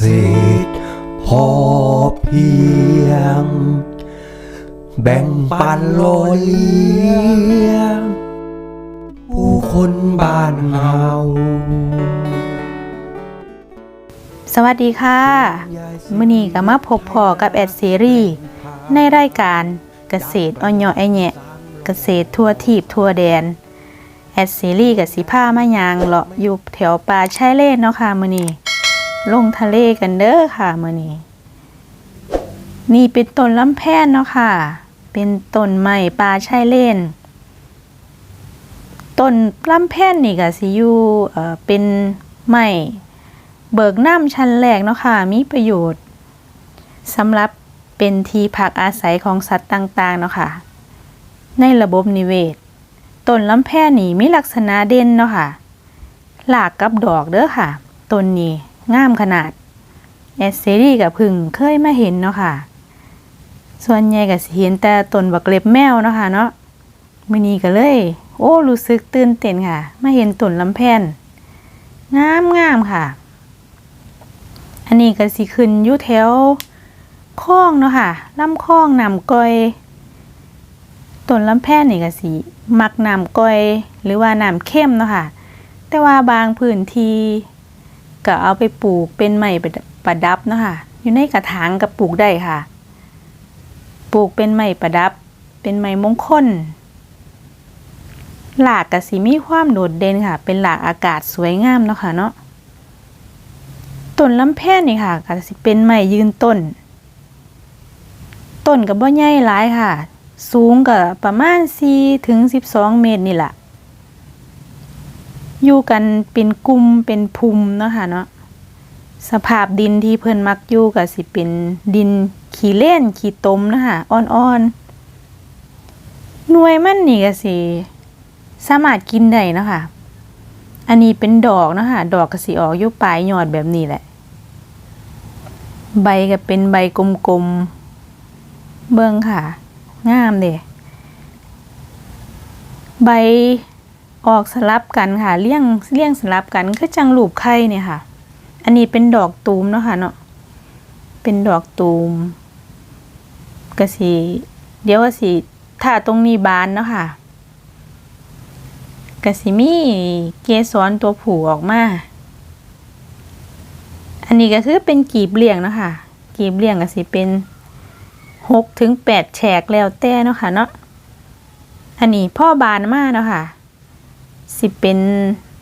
ษตรพอเพียง แบ่งปันโลเลียงผู้คนบ้านเฮาสวัสดีค่ะมื้อนี้ก็มาพบพอกับแอดซีรีส์ในรายการเกษตรอ้อยอไอแหนะเกษตรทั่วทีบทั่วแดน แอดซีรีส์กับสิผ้ามายางเลาะอยู่แถวป่าชายเล่นเนาะค่ะมื้อนี้ ลงทะเลกันเด้อค่ะมื้อนี้นี่เป็นต้นลำแพนเนาะค่ะ เป็นต้นไม้ป่าชายเล่น ต้นลำแพนนี่ก็สิอยู่เอ่อเป็นไม้เบิกน้ำชั้นแรกเนาะค่ะ มีประโยชน์สำหรับเป็นที่พักอาศัยของสัตว์ต่างๆเนาะค่ะ ในระบบนิเวศต้นลำแพนนี่มีลักษณะเด่นเนาะค่ะหลากกับดอกเด้อค่ะต้นนี้ งามขนาดแอสเซรี่กับพึ่งเคยมาเห็นเนาะค่ะ ส่วนใหญ่ก็สเห็นแต่ต้นบักเล็บแมวเนาะค่ะเนาะมื้อนี้ก็เลย โอ้ รู้สึกตื่นเต้นค่ะ มาเห็นต้นลำแพนงามงามค่ะ อันนี้ก็สิขึ้นอยู่แถวคลองเนาะค่ะลำคลองนำก้อยต้นลำแพนนี่ก็สิมักนำก้อยหรือว่านำเข้มเนาะค่ะ แต่ว่าบางพื้นที่ ก็เอาไปปลูกเป็นไม้ประดับเนาะค่ะ อยู่ในกระถางก็ปลูกได้ค่ะ ปลูกเป็นไม้ประดับ เป็นไม้มงคล หลากก็สิมีความโดดเด่นค่ะ เป็นหลากอากาศสวยงามเนาะค่ะเนาะ ต้นลำแพนนี่ค่ะก็สิเป็นไม้ยืนต้น ต้นกับบ่ใหญ่หลายค่ะ สูงก็ประมาณ4ถึง12 เมตรนี่แหละ อยู่กันเป็นกลุ่มเป็นภูมิเนาะค่ะเนาะสภาพดินที่เพิ่นมักอยู่ก็สิเป็นดินขี้เล่นขี้ตมนะคะอ่อนๆหน่วยมันนี่ก็สิสามารถกินได้นะคะอันนี้เป็นดอกนะคะดอกก็สิออกอยู่ปลายยอดแบบนี้แหละ ใบก็เป็นใบกลมๆเบิ่งค่ะ งามเด้ใบ ออกสลับกันค่ะเลี่ยงเลี่ยงสลับกันคือจังรูปไข่เนี่ยค่ะ อันนี้เป็นดอกตูมเนาะค่ะเนาะเป็นดอกตูมก็สิเดี๋ยวก็สิถ้าตรงนี้บานเนาะค่ะกสิมีเกสรตัวผูออกมา อันนี้ก็คือเป็นกีบเลี้ยงเนาะค่ะกีบเลี้ยงก็สิเป็นหกถึงแปดแฉกแล้วแต่เนาะค่ะเนาะอันนี้พ่อบานมากเนาะค่ะ สิเป็น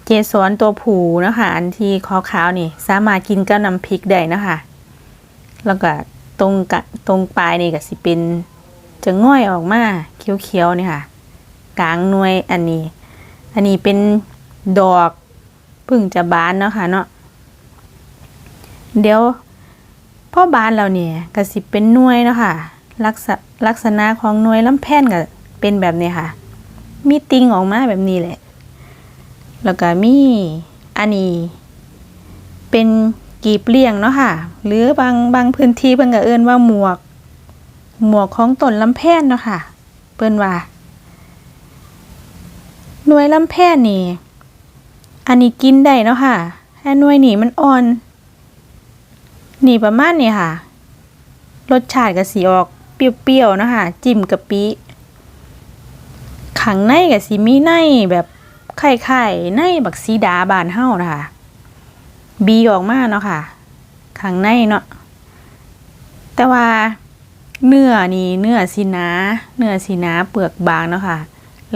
เกสรตัวผูนะคะอันที่ขาวๆนี่ สามารถกินกับน้ำพริกได้นะคะ แล้วก็ตรงกะตรงปลายนี่ก็สิเป็นจะง่อยออกมาเขียวๆนี่ค่ะ กลางหน่วยอันนี้ อันนี้เป็นดอกพึ่งจะบานเนาะค่ะเนาะเดี๋ยวพ่อบานเราเนี่ยก็สิเป็นหน่วยเนาะค่ะลักษณะลักษณะของหน่วยลำแพนก็เป็นแบบนี้ค่ะ มีติงออกมาแบบนี้แหละ แล้วก็มีอันนี้เป็นกีบเลี้ยงเนาะค่ะ หรือบางบางพื้นที่เพิ่นก็เอิ้นว่าหมวก หมวกของต้นลำแพนเนาะค่ะ เพิ่นว่า หน่วยลำแพนนี่ อันนี้กินได้เนาะค่ะแต่หน่วยนี่มันอ่อน นี่ประมาณนี้ค่ะ รสชาติก็สีออกเปรี้ยวๆเนาะค่ะ จิ้มกะปิขังในก็สีมีในแบบ ไข่ๆในบักซีดาบานเฮานะคะบีออกมาเนาะค่ะขังในเนาะแต่ว่าเนื้อนี่เนื้อสีนาเนื้อสีนาเปลือกบางเนาะค่ะ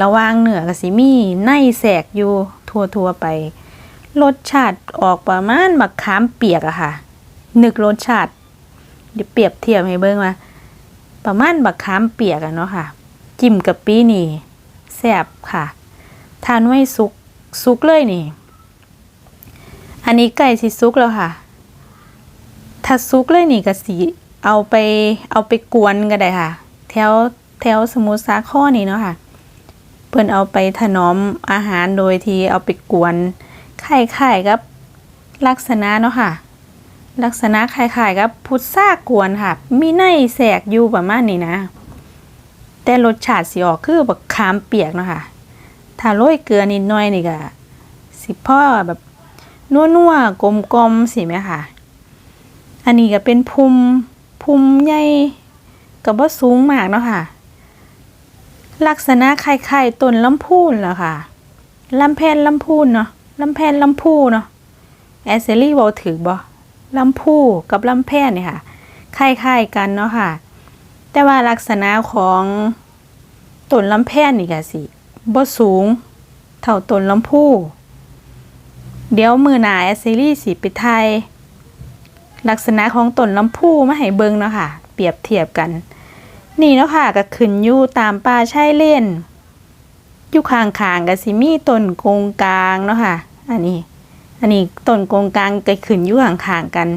ระว่างเนื้อกับสิมีในแสกอยู่ทั่วๆไปรสชาติออกประมาณบักขามเปียกอะค่ะ นึกรสชาติเดี๋ยวเปรียบเทียบให้เบิ่งว่าประมาณบักขามเปียกอะเนาะค่ะ จิ้มกับปีนี่แซ่บค่ะ ทานไว้สุกสุกเลยนี่ อันนี้ไก่สิสุกแล้วค่ะ ถ้าสุกเลยนี่ก็สิเอาไปเอาไปกวนก็ได้ค่ะ แถวแถวสมุทรสาครนี่เนาะค่ะ เพิ่อนเอาไปถนอมอาหารโดยที่เอาไปกวนไข่ๆกับลักษณะเนาะค่ะ ลักษณะคล้ายๆกับพุทรากวนค่ะ มีในแสกอยู่ประมาณนี้นะ แต่รสชาติสิออกคือแบบขามเปียกเนาะค่ะ ถ้าโรยเกลือนิดหน่อยนี่ก็สิพ่อแบบนัวนัวๆกลมกลมๆสิไหมค่ะ อันนี้ก็เป็นภูมิภูมิใหญ่กับว่าสูงมากเนาะค่ะ ลักษณะคล้ายๆต้นลำพูนแหละค่ะลำแพนลำพูนเนาะลำแพนลำพูเนาะแอสเซลี่บอกถือบ่ลำพูกับลำแพนเนี่ยค่ะคล้ายๆกันเนาะค่ะ แต่ว่าลักษณะของต้นลำแพนนี่ก็สิ บ่สูง เท่าต้นลำพูเดี๋ยวมือหนาแอสเซลี่สิไปไทย ลักษณะของต้นลำพูมาให้เบิ่งเนาะค่ะ เปรียบเทียบกัน นี่เนาะค่ะก็ขึ้นอยู่ตามป่าชายเล่นอยู่ข้างๆก็สิมีต้นโกงกลางเนาะค่ะ อันนี้ อันนี้ต้นโกงกลางก็ขึ้นอยู่ข้างๆกัน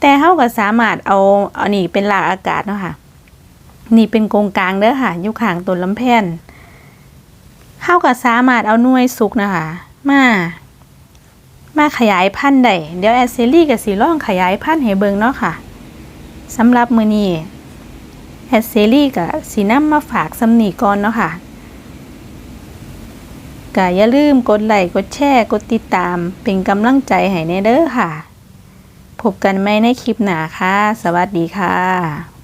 แต่เฮาก็สามารถเอาอันนี้เป็นหลักอากาศเนาะค่ะ นี่เป็นโกงกลางเด้อค่ะอยู่ข้างต้นลำแพน เฮาก็สามารถเอาหน่วยสุกนะคะ มา มาขยายพันธุ์ได้เดี๋ยวแอสเซลี่กับสีล่องขยายพันธุ์ให้เบิงเนาะค่ะสำหรับมือนี้แอสเซลี่กับสีน้ำมาฝากสำนีก่อนเนาะค่ะก็อย่าลืมกดไลค์กดแชร์กดติดตาม เป็นกำลังใจให้แน่เด้อค่ะ พบกันไหมในคลิปหน้าค่ะ สวัสดีค่ะ